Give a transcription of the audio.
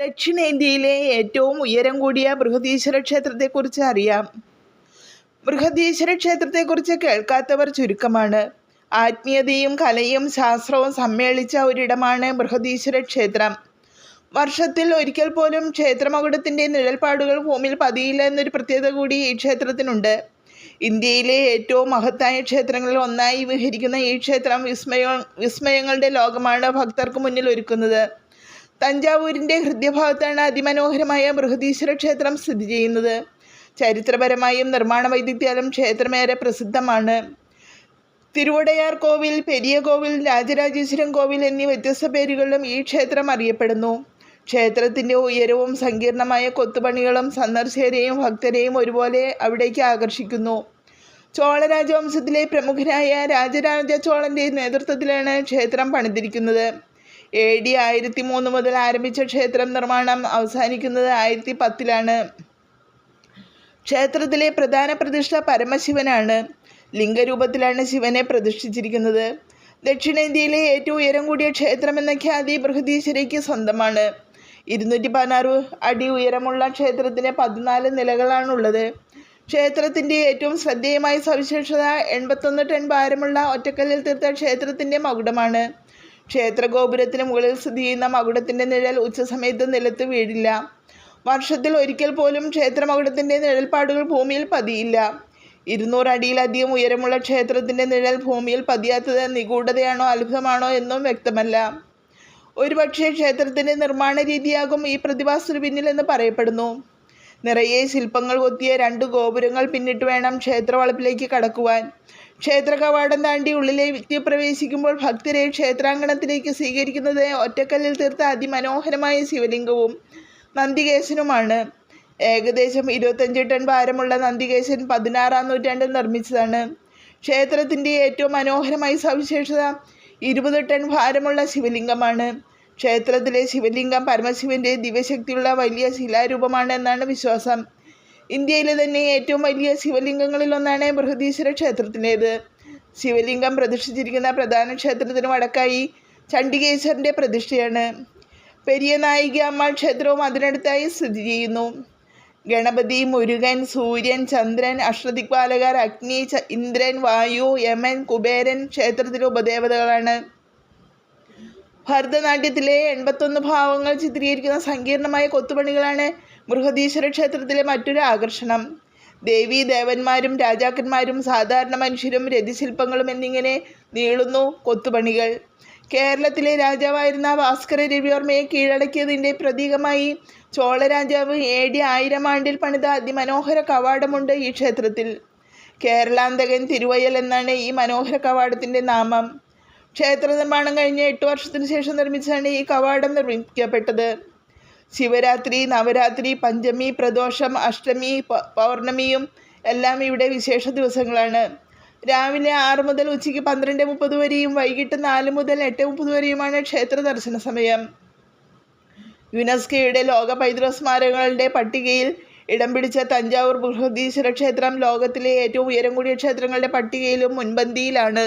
ദക്ഷിണേന്ത്യയിലെ ഏറ്റവും ഉയരം കൂടിയ ബൃഹദീശ്വര ക്ഷേത്രത്തെക്കുറിച്ച് അറിയാം. ബൃഹദീശ്വര ക്ഷേത്രത്തെക്കുറിച്ച് കേൾക്കാത്തവർ ചുരുക്കമാണ്. ആത്മീയതയും കലയും ശാസ്ത്രവും സമ്മേളിച്ച ഒരിടമാണ് ബൃഹദീശ്വര ക്ഷേത്രം. വർഷത്തിൽ ഒരിക്കൽ പോലും ക്ഷേത്രമകുടത്തിന്റെ നിഴൽപ്പാടുകൾ ഭൂമിയിൽ പതിയില്ല എന്നൊരു പ്രത്യേകത കൂടി ഈ ക്ഷേത്രത്തിനുണ്ട്. ഇന്ത്യയിലെ ഏറ്റവും മഹത്തായ ക്ഷേത്രങ്ങളിൽ ഒന്നായി വിഹരിക്കുന്ന ഈ ക്ഷേത്രം വിസ്മയ വിസ്മയങ്ങളുടെ ലോകമാണ് ഭക്തർക്ക് മുന്നിൽ ഒരുക്കുന്നത്. തഞ്ചാവൂരിന്റെ ഹൃദയഭാഗത്താണ് അതിമനോഹരമായ ബൃഹദീശ്വര ക്ഷേത്രം സ്ഥിതി ചെയ്യുന്നത്. ചരിത്രപരമായും നിർമ്മാണ വൈദഗ്ധ്യാലും ക്ഷേത്രമേറെ പ്രസിദ്ധമാണ്. തിരുവടയാർ കോവിൽ പെരിയ കോവിൽ രാജരാജേശ്വരം കോവിൽ എന്നീ വ്യത്യസ്ത പേരുകളിലും ഈ ക്ഷേത്രം അറിയപ്പെടുന്നു. ക്ഷേത്രത്തിന്റെ ഉയരവും സങ്കീർണമായ കൊത്തുപണികളും സന്ദർശകരെയും ഭക്തരെയും ഒരുപോലെ അവിടേക്ക് ആകർഷിക്കുന്നു. ചോളരാജവംശത്തിലെ പ്രമുഖനായ രാജരാജ ചോളന്റെ നേതൃത്വത്തിലാണ് ക്ഷേത്രം പണിതിരിക്കുന്നത്. എ ഡി ആയിരത്തി മൂന്ന് മുതൽ ആരംഭിച്ച ക്ഷേത്രം നിർമ്മാണം അവസാനിക്കുന്നത് ആയിരത്തി പത്തിലാണ് ക്ഷേത്രത്തിലെ പ്രധാന പ്രതിഷ്ഠ പരമശിവനാണ്. ലിംഗരൂപത്തിലാണ് ശിവനെ പ്രതിഷ്ഠിച്ചിരിക്കുന്നത്. ദക്ഷിണേന്ത്യയിലെ ഏറ്റവും ഉയരം കൂടിയ ക്ഷേത്രമെന്ന ഖ്യാതി ബൃഹദീശ്വരയ്ക്ക് സ്വന്തമാണ്. ഇരുന്നൂറ്റി പതിനാറ് അടി ഉയരമുള്ള ക്ഷേത്രത്തിന് പതിനാല് നിലകളാണുള്ളത്. ക്ഷേത്രത്തിന്റെ ഏറ്റവും ശ്രദ്ധേയമായ സവിശേഷത എൺപത്തൊന്ന് ടൺ ഭാരമുള്ള ഒറ്റക്കല്ലിൽ തീർത്ത ക്ഷേത്രത്തിന്റെ മകുടമാണ്. ക്ഷേത്രഗോപുരത്തിന് മുകളിൽ സ്ഥിതി ചെയ്യുന്ന മകുടത്തിന്റെ നിഴൽ ഉച്ചസമയത്ത് നിലത്ത് വീഴില്ല. വർഷത്തിൽ ഒരിക്കൽ പോലും ക്ഷേത്രമകുടത്തിന്റെ നിഴൽപ്പാടുകൾ ഭൂമിയിൽ പതിയില്ല. ഇരുന്നൂറ് അടിയിലധികം ഉയരമുള്ള ക്ഷേത്രത്തിന്റെ നിഴൽ ഭൂമിയിൽ പതിയാത്തത് നിഗൂഢതയാണോ അത്ഭുതമാണോ എന്നും വ്യക്തമല്ല. ഒരുപക്ഷെ ക്ഷേത്രത്തിന്റെ നിർമ്മാണ രീതിയാകും ഈ പ്രതിഭാസത്തിന് പിന്നിലെന്ന് പറയപ്പെടുന്നു. നിറയെ ശില്പങ്ങൾ കൊത്തിയ രണ്ട് ഗോപുരങ്ങൾ പിന്നിട്ട് വേണം ക്ഷേത്രവളപ്പിലേക്ക് കടക്കുവാൻ. ക്ഷേത്ര കവാടം താണ്ടി ഉള്ളിലെ വ്യക്തി പ്രവേശിക്കുമ്പോൾ ഭക്തരെ ക്ഷേത്രാങ്കണത്തിലേക്ക് സ്വീകരിക്കുന്നത് ഒറ്റക്കല്ലിൽ തീർത്ത അതിമനോഹരമായ ശിവലിംഗവും നന്ദികേശനുമാണ്. ഏകദേശം ഇരുപത്തഞ്ച് ടൺ ഭാരമുള്ള നന്ദികേശൻ പതിനാറാം നൂറ്റാണ്ടിൽ നിർമ്മിച്ചതാണ്. ക്ഷേത്രത്തിന്റെ ഏറ്റവും മനോഹരമായ സവിശേഷത ഇരുപത് ടൺ ഭാരമുള്ള ശിവലിംഗമാണ്. ക്ഷേത്രത്തിലെ ശിവലിംഗം പരമശിവന്റെ ദിവ്യശക്തിയുള്ള വലിയ ശിലാരൂപമാണ് എന്നാണ് വിശ്വാസം. ഇന്ത്യയിലെ തന്നെ ഏറ്റവും വലിയ ശിവലിംഗങ്ങളിലൊന്നാണ് ബൃഹദീശ്വര ക്ഷേത്രത്തിന്റേത്. ശിവലിംഗം പ്രതിഷ്ഠിച്ചിരിക്കുന്ന പ്രധാന ക്ഷേത്രത്തിന് വടക്കായി ചണ്ഡികേശ്വരന്റെ പ്രതിഷ്ഠയാണ്. പെരിയ നായിക അമ്മ ക്ഷേത്രവും അതിനടുത്തായി സ്ഥിതി ചെയ്യുന്നു. ഗണപതി മുരുകൻ സൂര്യൻ ചന്ദ്രൻ അഷ്ടദിക്പാലകർ അഗ്നി ഇന്ദ്രൻ വായു യമൻ കുബേരൻ ക്ഷേത്രത്തിലെ ഉപദേവതകളാണ്. ഭരതനാട്യത്തിലെ എൺപത്തൊന്ന് ഭാവങ്ങൾ ചിത്രീകരിക്കുന്ന സങ്കീർണമായ കൊത്തുപണികളാണ് ബൃഹദീശ്വര ക്ഷേത്രത്തിലെ മറ്റൊരു ആകർഷണം. ദേവി ദേവന്മാരും രാജാക്കന്മാരും സാധാരണ മനുഷ്യരും രതിശില്പങ്ങളും എന്നിങ്ങനെ നീളുന്നു കൊത്തുപണികൾ. കേരളത്തിലെ രാജാവായിരുന്ന ഭാസ്കര രവിവർമ്മയെ കീഴടക്കിയതിന്റെ പ്രതീകമായി ചോളരാജാവ് എ ഡി ആയിരം ആണ്ടിൽ പണിത അതിമനോഹര കവാടമുണ്ട് ഈ ക്ഷേത്രത്തിൽ. കേരളാന്തകൻ തിരുവയൽ എന്നാണ് ഈ മനോഹര കവാടത്തിന്റെ നാമം. ക്ഷേത്ര നിർമ്മാണം കഴിഞ്ഞ് എട്ട് വർഷത്തിന് ശേഷം നിർമ്മിച്ചാണ് ഈ കവാടം നിർമ്മിക്കപ്പെട്ടത്. ശിവരാത്രി നവരാത്രി പഞ്ചമി പ്രദോഷം അഷ്ടമി പൗർണമിയും എല്ലാം ഇവിടെ വിശേഷ ദിവസങ്ങളാണ്. രാവിലെ ആറ് മുതൽ ഉച്ചയ്ക്ക് പന്ത്രണ്ട് മുപ്പത് വരെയും വൈകിട്ട് നാല് മുതൽ എട്ട് മുപ്പത് വരെയുമാണ് ക്ഷേത്ര ദർശന സമയം. യുനെസ്കോയുടെ ലോക പൈതൃക സ്മാരകങ്ങളുടെ പട്ടികയിൽ ഇടം പിടിച്ച തഞ്ചാവൂർ ബൃഹദീശ്വര ക്ഷേത്രം ലോകത്തിലെ ഏറ്റവും ഉയരം കൂടിയ ക്ഷേത്രങ്ങളുടെ പട്ടികയിലും മുൻപന്തിയിലാണ്.